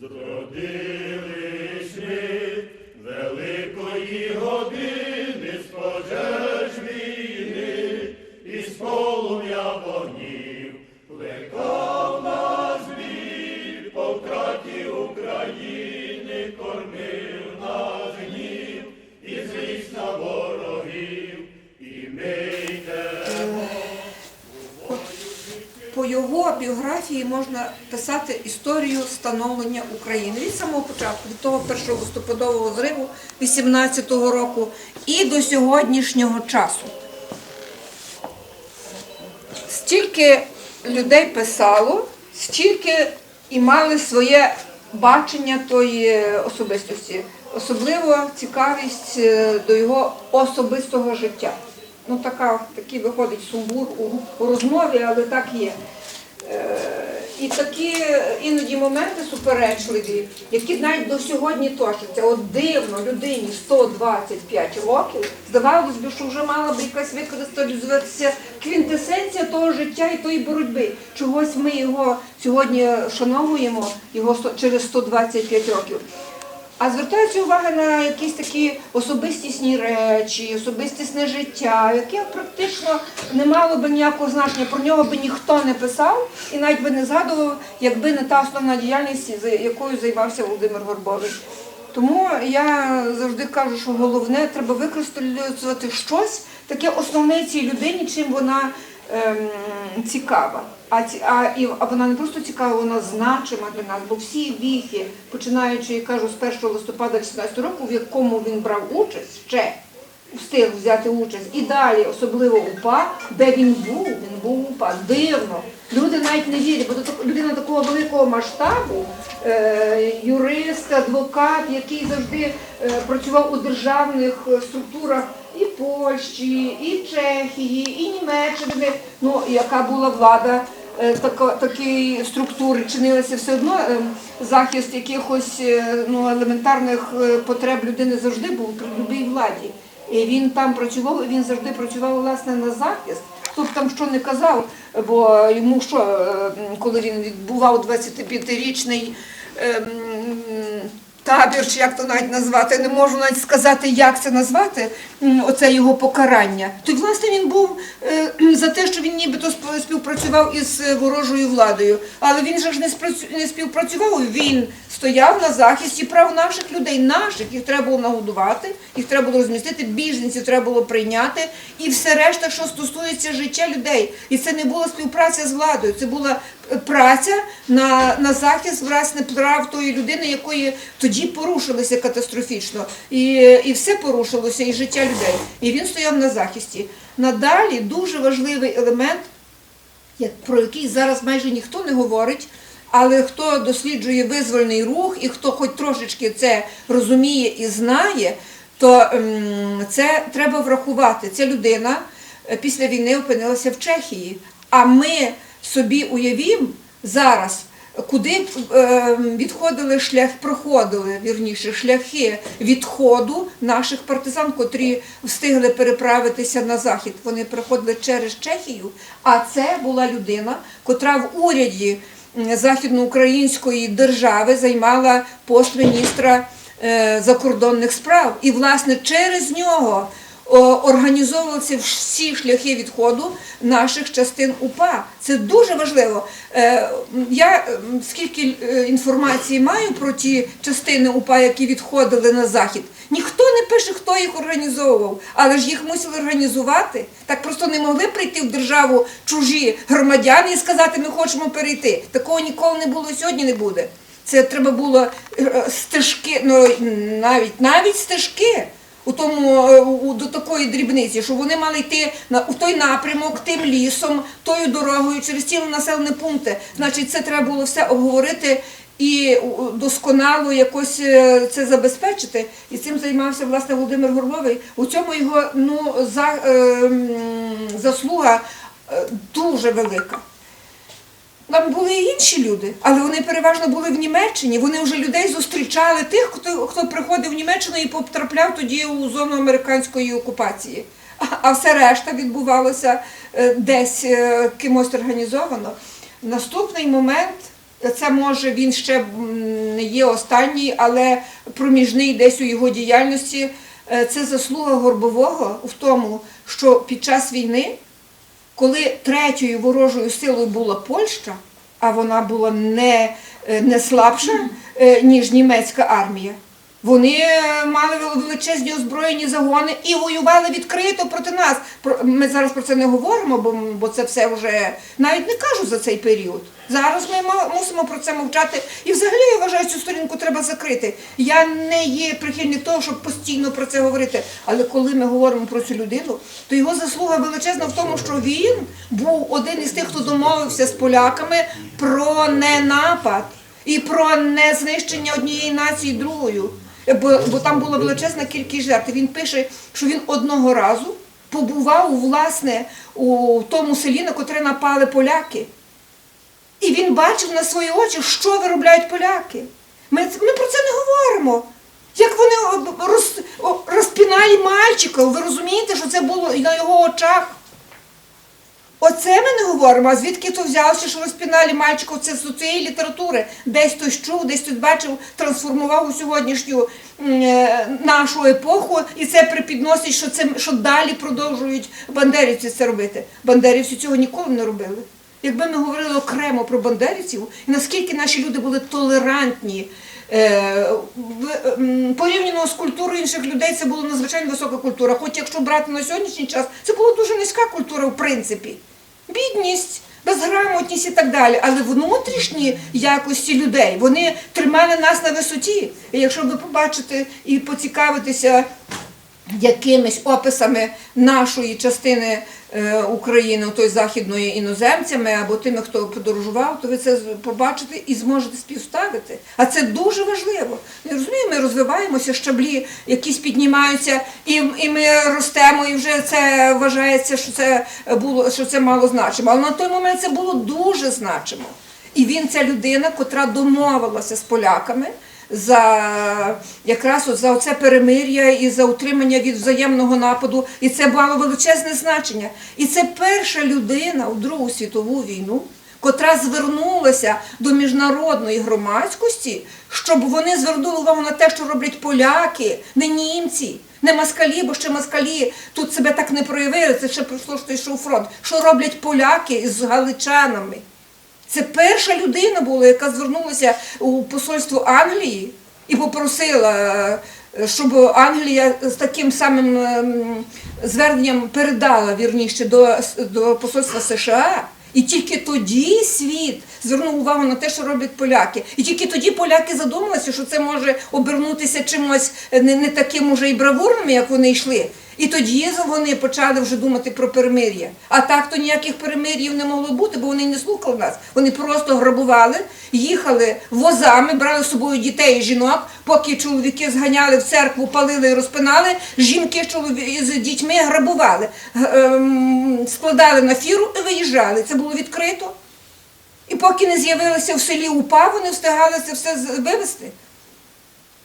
Зродились біографії можна писати історію становлення України від самого початку, від того першого листопадового зриву 18-го року і до сьогоднішнього часу. Стільки людей писало, стільки і мали своє бачення тої особистості, особливо цікавість е, до його особистого життя. Ну, така, такий виходить сумбур у, у розмові, але так є. І такі іноді моменти суперечливі, які навіть до сьогодні точаться. От дивно людині 125 років, здавалося б, що вже мала б якась використовуватися квінтесенція того життя і тої боротьби. Чогось ми його сьогодні шановуємо його через 125 років. А звертається увага на якісь такі особистісні речі, особистісне життя, яке практично не мало би ніякого значення. Про нього би ніхто не писав і навіть би не згадував, якби не та основна діяльність, якою займався Володимир Горбовий. Тому я завжди кажу, що головне треба використовувати щось таке основне цій людині, чим вона ем, цікава. А, ці- а, і, а вона не просто цікава, вона значима для нас, бо всі віхи, починаючи, я кажу, з 1 листопада 18 року, в якому він брав участь ще, встиг взяти участь, і далі, особливо УПА, де він був, він був УПА, дивно. Люди навіть не вірять, бо людина такого великого масштабу, е, юрист, адвокат, який завжди е, працював у державних е, структурах і Польщі, і Чехії, і Німеччини, ну яка була влада е, такої структури, чинилася все одно е, захист якихось е, ну, елементарних потреб людини завжди був при будь-якій владі. І він там працював, і він завжди працював власне на захист. Хто б там що не казав, бо йому що, коли він відбував 25-річний ем, табір, чи як то навіть назвати, не можу навіть сказати, як це назвати, оце його покарання. То власне він був е, за те, що він нібито співпрацював із е, ворожою владою. Але він же ж не співпрацював. Він стояв на захисті прав наших людей, наших їх треба було нагодувати, їх треба було розмістити, біженців треба було прийняти, і все решта, що стосується життя людей. І це не була співпраця з владою, це була праця на, на захист власне прав тої людини, якої тоді порушилися катастрофічно, і, і все порушилося, і життя людей. І він стояв на захисті. Надалі дуже важливий елемент, про який зараз майже ніхто не говорить. Але хто досліджує визвольний рух і хто хоч трошечки це розуміє і знає, то ем, це треба врахувати. Ця людина е, після війни опинилася в Чехії. А ми собі уявімо зараз, куди е, відходили шлях, проходили вірніше шляхи відходу наших партизан, котрі встигли переправитися на захід. Вони проходили через Чехію. А це була людина, котра в уряді західноукраїнської держави займала пост міністра е, закордонних справ. І, власне, через нього організовувалися всі шляхи відходу наших частин УПА. Це дуже важливо. Е, Я скільки е, інформації маю про ті частини УПА, які відходили на захід. Ніхто не пише, хто їх організовував, але ж їх мусили організувати. Так просто не могли прийти в державу чужі громадяни і сказати, ми хочемо перейти. Такого ніколи не було, сьогодні не буде. Це треба було е, стежки, ну навіть навіть стежки у тому е, у, до такої дрібниці, що вони мали йти на у той напрямок, тим лісом, тою дорогою, через цілі населені пункти. Значить, це треба було все обговорити і досконало якось е, це забезпечити. І цим займався власне Володимир Горловий. У цьому його ну за, е, заслуга дуже велика. Там були і інші люди, але вони переважно були в Німеччині. Вони вже людей зустрічали тих, хто, хто приходив в Німеччину і потрапляв тоді у зону американської окупації. А, а все решта відбувалося е, десь е, кимось організовано. Наступний момент Це може він ще не є останній, але проміжний десь у його діяльності. Е, Це заслуга Горбового в тому, що під час війни, коли третьою ворожою силою була Польща, а вона була не, е, не слабша, е, ніж німецька армія. Вони е, мали величезні озброєні загони і воювали відкрито проти нас. Ми зараз про це не говоримо, бо, це все вже навіть не кажу за цей період. Зараз ми мусимо про це мовчати. І взагалі я вважаю, цю сторінку треба закрити. Я не є прихильник того, щоб постійно про це говорити. Але коли ми говоримо про цю людину, то його заслуга величезна в тому, що він був один із тих, хто домовився з поляками про ненапад і про незнищення однієї нації другою. Бо, бо там була величезна кількість жертв. Він пише, що він одного разу побував власне у тому селі, на котре напали поляки. І він бачив на свої очі, що виробляють поляки. Ми, ми про це не говоримо. Як вони роз, розпінали мальчика, ви розумієте, що це було на його очах? Оце ми не говоримо, а звідки то взявся, що розпінали мальчиків, це з цієї літератури. Десь хтось чув, десь хтось бачив, трансформував у сьогоднішню е, нашу епоху, і це припідносить, що це що далі продовжують бандерівці це робити. Бандерівці цього ніколи не робили. Якби ми говорили окремо про бандерівців, наскільки наші люди були толерантні, порівняно з культурою інших людей, це була надзвичайно висока культура. Хоч якщо брати на сьогоднішній час, це була дуже низька культура в принципі. Бідність, безграмотність і так далі. Але внутрішні якості людей вони тримали нас на висоті. І якщо ви побачите і поцікавитеся якимись описами нашої частини е, України, той західної іноземцями або тими, хто подорожував, то ви це побачите і зможете співставити. А це дуже важливо. Я розумію, ми розвиваємося, щаблі якісь піднімаються, і, і ми ростемо, і вже це вважається, що це було, що це мало значимо. Але на той момент це було дуже значимо. І він ця людина, котра домовилася з поляками за якраз от за оце перемир'я і за утримання від взаємного нападу. І це мало величезне значення. І це перша людина у Другу світову війну, котра звернулася до міжнародної громадськості, щоб вони звернули увагу на те, що роблять поляки, не німці. Не москалі, бо ще москалі тут себе так не проявили, це ще пройшло, що йшов фронт. Що роблять поляки з галичанами? Це перша людина була, яка звернулася у посольство Англії і попросила, е, щоб Англія з таким самим ем, зверненням передала вірніше до, до посольства США. І тільки тоді світ звернув увагу на те, що роблять поляки. І тільки тоді поляки задумалися, що це може обернутися чимось не, не таким уже і бравурним, як вони йшли. І тоді вони почали вже думати про перемир'я. А так то ніяких перемир'їв не могло бути, бо вони не слухали нас. Вони просто грабували, їхали возами, брали з собою дітей і жінок, поки чоловіки зганяли в церкву, палили і розпинали, жінки з дітьми грабували, ем, складали на фіру і виїжджали. Це було відкрито. І поки не з'явилися в селі УПА, вони встигали це все вивезти.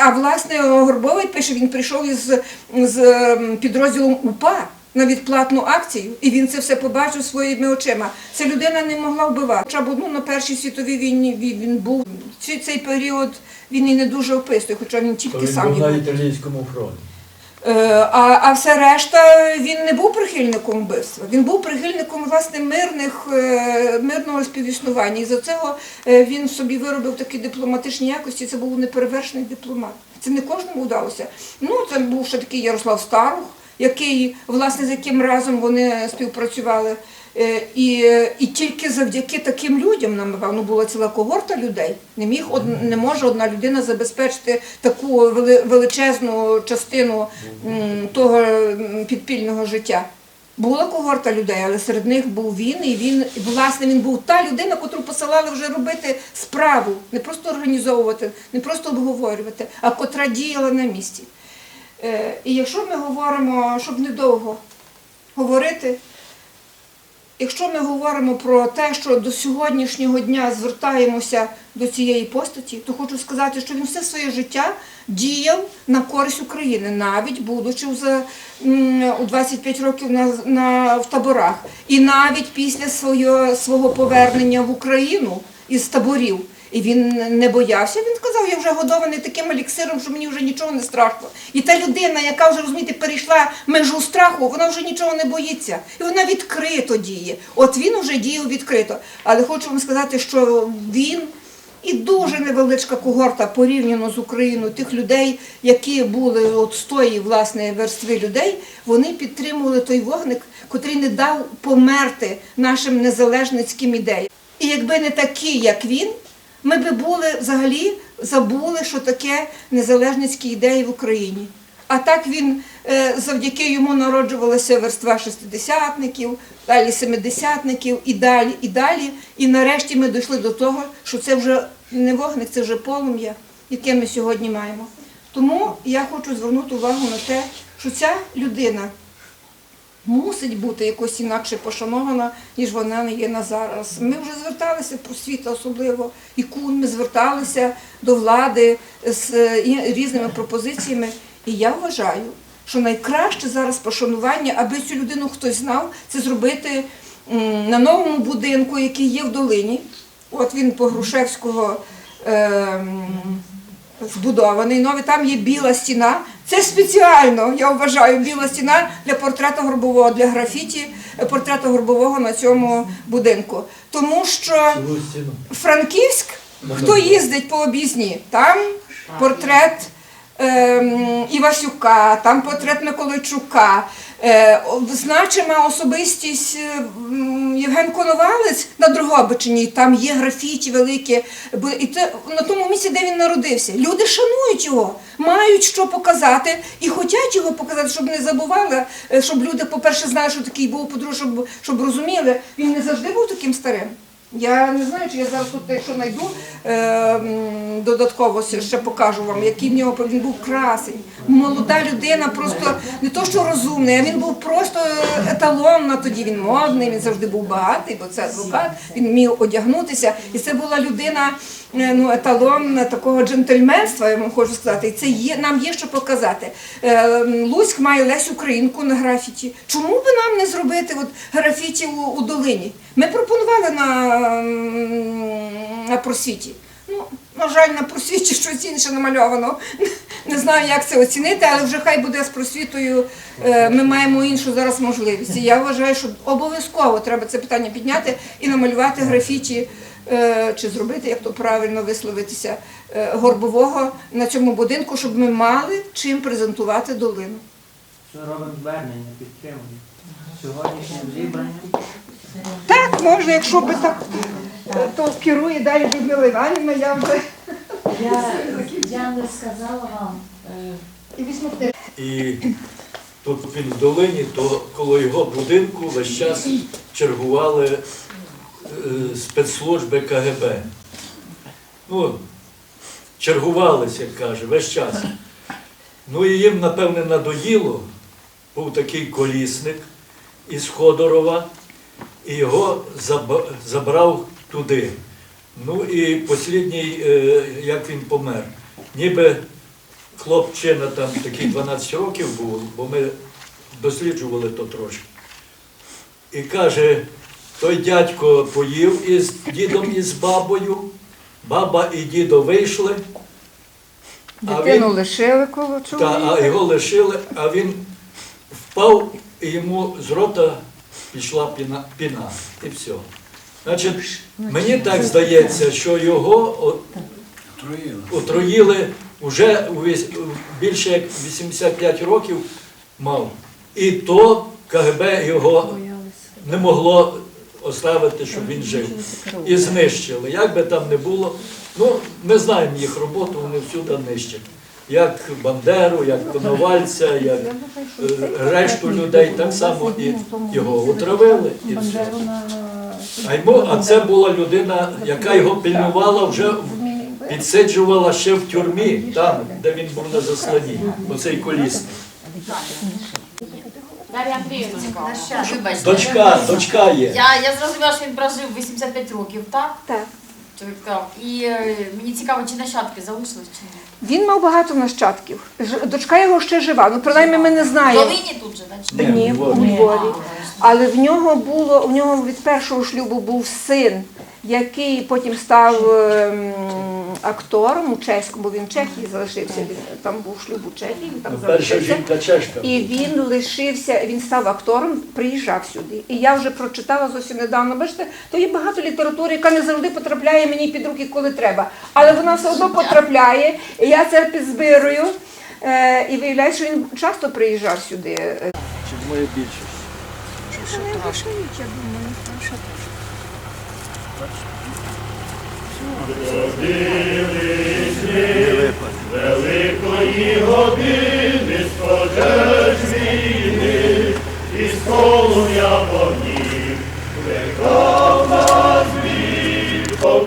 А власне Горбовий пише, він прийшов із, з підрозділом УПА на відплатну акцію, і він це все побачив своїми очима. Ця людина не могла вбивати. Хоча б ну, на Першій світовій війні він, він був. Цей, період він і не дуже описує, хоча він То тільки він сам був на італійському фронті. Е, А, а все решта він не був прихильником вбивства. Він був прихильником власне мирних, е, мирного співіснування. І за цього е, він собі виробив такі дипломатичні якості. Це був неперевершений дипломат. Це не кожному вдалося. Ну, це був ще такий Ярослав Старух, який, власне, з яким разом вони співпрацювали. Е, І, і тільки завдяки таким людям, напевно, була ціла когорта людей. Не міг не може одна людина забезпечити таку величезну частину того підпільного життя. Була когорта людей, але серед них був він, і він, власне, він був та людина, котру посилали вже робити справу, не просто організовувати, не просто обговорювати, а котра діяла на місці. Е, І якщо ми говоримо, щоб недовго говорити, Якщо ми говоримо про те, що до сьогоднішнього дня звертаємося до цієї постаті, то хочу сказати, що він все своє життя діяв на користь України, навіть будучи за, у 25 років на, на, в таборах. І навіть після своє, свого повернення в Україну із таборів. І він не боявся. Він сказав, я вже годований таким еліксиром, що мені вже нічого не страшно. І та людина, яка вже розумієте, перейшла межу страху, вона вже нічого не боїться. І вона відкрито діє. От він вже діяв відкрито. Але хочу вам сказати, що він і дуже невеличка когорта порівняно з Україною тих людей, які були от з тої власне верстви людей, вони підтримували той вогник, котрий не дав померти нашим незалежницьким ідеям. І якби не такі, як він, ми би були взагалі забули, що таке незалежницькі ідеї в Україні. А так він е, завдяки йому народжувалася верства шестидесятників, далі семидесятників і далі, і далі. І нарешті ми дійшли до того, що це вже не вогник, це вже полум'я, яке ми сьогодні маємо. Тому я хочу звернути увагу на те, що ця людина мусить бути якось інакше пошанована, ніж вона є на зараз. Ми вже зверталися про світ, особливо і кун, ми зверталися до влади з е, різними пропозиціями. І я вважаю, що найкраще зараз пошанування, аби цю людину хтось знав, це зробити на новому будинку, який є в долині. От він по Грушевського. ем, збудований новий, там є біла стіна. Це спеціально, я вважаю, біла стіна для портрету горбового, для графіті портрету портрета горбового на цьому будинку. Тому що Франківськ, хто їздить по обізні, там портрет ем, Івасюка, там портрет Миколайчука, е, значима особистість е, Євген Коновалець на Дрогобичині, там є графіті великі. І це на тому місці, де він народився. Люди шанують його, мають що показати і хочуть його показати, щоб не забували, е, щоб люди, по-перше, знали, що такий був, по-друге, щоб, щоб розуміли, він не завжди був таким старим. Я не знаю, чи я зараз тут, якщо знайду, е, додатково ще покажу вам, який в нього він був красень. Молода людина, просто не то, що розумний, а він був просто еталон на тоді. Він модний, він завжди був багатий, бо це адвокат, він вмів одягнутися. І це була людина, е, ну, еталон такого джентльменства, я вам хочу сказати. І це є, нам є що показати. Е, м, Луцьк має Лесь Українку на графіті. Чому би нам не зробити от графіті у, у долині? Ми пропонували на, на просвіті. Ну, на жаль, на просвіті щось інше намальовано. Не знаю, як це оцінити, але вже хай буде з просвітою. е, Ми маємо іншу зараз можливість. І я вважаю, що обов'язково треба це питання підняти і намалювати графіті, е, чи зробити, як то правильно висловитися, е, горбового на цьому будинку, щоб ми мали чим презентувати долину. Що робимо звернення, підтримуємо. Сьогоднішнє зібрання. Так, можна, якщо би так, е, то керує далі Людмила Іванівна, я вже Я, я не сказала вам. е, і книжку. І тут він в долині, то коло його будинку весь час чергували е, спецслужби КГБ. Ну, чергувалися, як каже, весь час. Ну і їм, напевне, надоїло. Був такий колісник із Ходорова, і його забрав туди. Ну і останній, е, як він помер, ніби хлопчина там такий 12 років був, бо ми досліджували то трошки. І каже, той дядько поїв із дідом і з бабою, баба і дідо вийшли, а Дитину він, лишили коло та, а його лишили, а він впав і йому з рота пішла піна, піна і все. Значить, мені так здається, що його отруїли вже більше як 85 років мав. І то КГБ його не могло оставити, щоб він жив. І знищили. Як би там не було, ну ми знаємо їх роботу, вони всюди нищать. Як Бандеру, як Коновальця, як е, решту людей, так само і його отравили. І все. А, йому, а це була людина, яка його пильнувала вже в- підсиджувала ще в тюрмі, там, де він був на засланні, оцей колісник. Дар'я Андріївна, вибачте. Дочка, дочка є. Я, я зрозуміла, що він прожив 85 років, так? Так. І е, мені цікаво, чи нащадки залишились чи ні. Він мав багато нащадків. Ж- Дочка його ще жива. Ну, принаймні, ми не В знаємо. Долині тут же, значить? Ні, Ні, у Львові. Львові. Але в нього було, у нього від першого шлюбу був син, який потім став ем, актором у чеському, бо він в Чехії залишився. Він там був шлюб у Чехії, він там Перша залишився. жінка чешка. І він лишився, він став актором, приїжджав сюди. І я вже прочитала зовсім недавно. Бачите, то є багато літератури, яка не завжди потрапляє мені під руки, коли треба. Але вона все одно потрапляє. І я це підзбирую. Е, і виявляється, що він часто приїжджав сюди. Е, Чи моє більшість? Великої години з пожеж полум'я вогнів, плекав нас він, по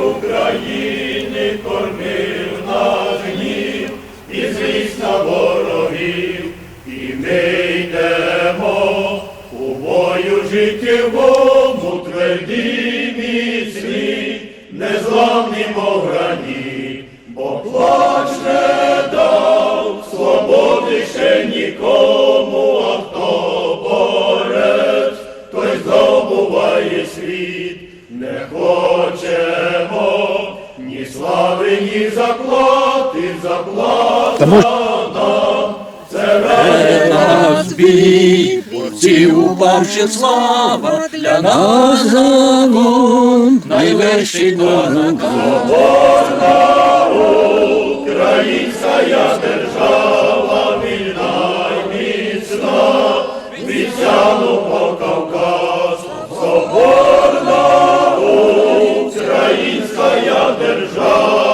України, кормив нас гнів, і злість на ворогів, і ми йдемо у бою життєвому, тверді незламні грані, бо плач не дав свободи ще нікому, а хто борець, той здобуває світ, не хочемо ні слави, ні заплати, заплата упавши слава для нас закон, найвищий донат. Соборна українська держава, вільна й міцна, від по Кавказ. Соборна українська держава.